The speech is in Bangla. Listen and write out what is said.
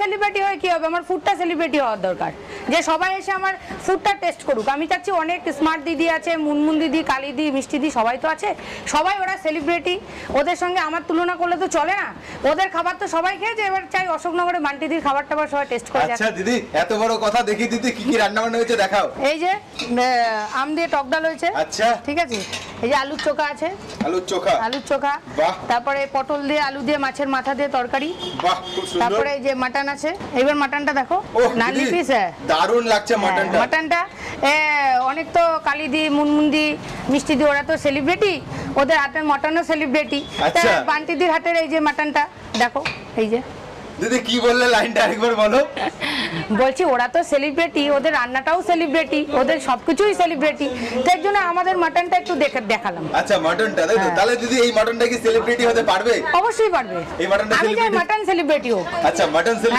সেলিব্রিটি হয়ে কি হবে? আমার ফুডটা সেলিব্রিটি হওয়ার দরকার। যে সবাই এসে আমার ফুডটা টেস্ট করুক। আমি চাচ্ছি অনেক স্মার্ট দিদি আছে মুনমুন দিদি কালী দি মিষ্টি দি সবাই তো আছে। সবাই ওরা সেলিব্রিটি ওদের সঙ্গে আমার তুলনা করলে তো চলে না। ওদের খাবার তো সবাই খেয়েছে এবার চাই অশোকনগরে বান্টিদির খাবার টাবার সবাই টেস্ট করে। আচ্ছা দিদি এত বড় কথা দেখি দিদি কি কি রান্না বান্না হয়েছে দেখাও। এই যে আম দিয়ে টক ডাল হয়েছে। আচ্ছা। ঠিক আছে? এই যে আলুর চোখা আছে। আলুর চোখা। আলুর চোখা। তারপরে পটল দিয়ে আলু দিয়ে মাছের মাথা দিয়ে তরকারি। বাহ খুব সুন্দর। তারপরে এই যে মাটন আছে? এইবার মাটনটা দেখো। নালি পিস হ্যাঁ। দারুণ লাগছে মাটনটা। মাটনটা এ, অনেক তো কালিদি মুনমুন্দি মিষ্টি দি ওরা তো সেলিব্রিটি ওদের হাতের মটনও সেলিব্রিটি আচ্ছা। বান্টিদির হাতের এই যে মাটনটা দেখো এই যে। দিদি কি বললে লাইনটা আরেকবার বলো? বলছি ওরা তো সেলিব্রিটি ওদের রান্নাটাও সেলিব্রিটি ওদের সবকিছুই সেলিব্রিটি তার জন্য আমাদের মাটনটা একটু দেখে দেখালাম। আচ্ছা মাটনটা তাই তো? হ্যাঁ। তাহলে দিদি এই মাটনটা কি সেলিব্রিটি হতে পারবে? অবশ্যই পারবে। এই মাটনটা আমি চাই মাটন সেলিব্রিটি হোক। আচ্ছা মাটন